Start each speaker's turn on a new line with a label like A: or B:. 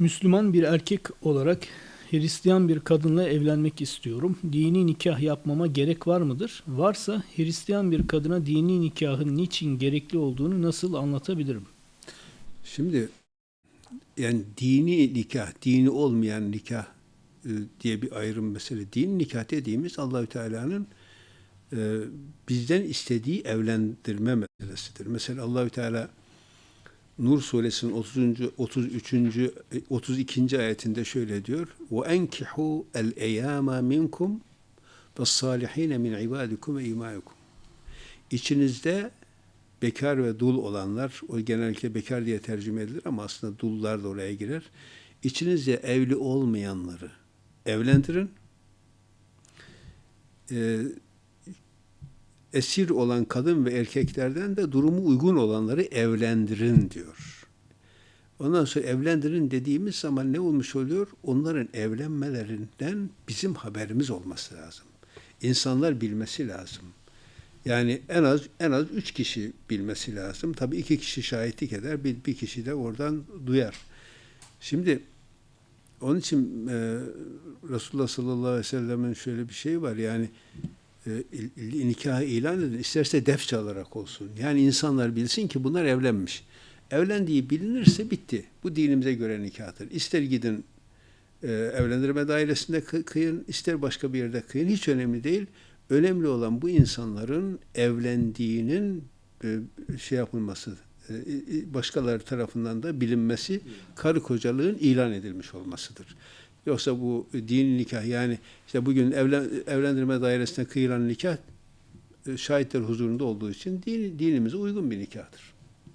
A: Müslüman bir erkek olarak Hristiyan bir kadınla evlenmek istiyorum. Dini nikah yapmama gerek var mıdır? Varsa Hristiyan bir kadına dini nikahın niçin gerekli olduğunu nasıl anlatabilirim?
B: Şimdi yani dini nikah, dini olmayan nikah e, diye bir ayrım mesele. Dini nikah dediğimiz Allahü Teala'nın e, bizden istediği evlendirme meselesidir. Mesela Allahü Teala Nur suresinin 30. 33. e, 32. ayetinde şöyle diyor: "Ve enkihu el eyama minkum ve salihin min ibadikum ve imaikum." İçinizde bekar ve dul olanlar, o genellikle bekar diye tercüme edilir ama aslında dullar da oraya girer. İçinizde evli olmayanları evlendirin. Ee, esir olan kadın ve erkeklerden de durumu uygun olanları evlendirin diyor. Ondan sonra evlendirin dediğimiz zaman ne olmuş oluyor? Onların evlenmelerinden bizim haberimiz olması lazım. İnsanlar bilmesi lazım. Yani en az en az üç kişi bilmesi lazım. Tabii iki kişi şahitlik eder, bir, bir kişi de oradan duyar. Şimdi onun için e, Resulullah sallallahu aleyhi ve sellemin şöyle bir şey var yani e, nikahı ilan edin, isterse def çalarak olsun. Yani insanlar bilsin ki bunlar evlenmiş. Evlendiği bilinirse bitti. Bu dinimize göre nikahtır. İster gidin e, evlendirme dairesinde kı- kıyın, ister başka bir yerde kıyın. Hiç önemli değil. Önemli olan bu insanların evlendiğinin e, şey yapılması, e, başkaları tarafından da bilinmesi, karı kocalığın ilan edilmiş olmasıdır. Yoksa bu dini nikah yani işte bugün evlen, evlendirme dairesinde kıyılan nikah e, şahitler huzurunda olduğu için din, dinimize uygun bir nikahtır.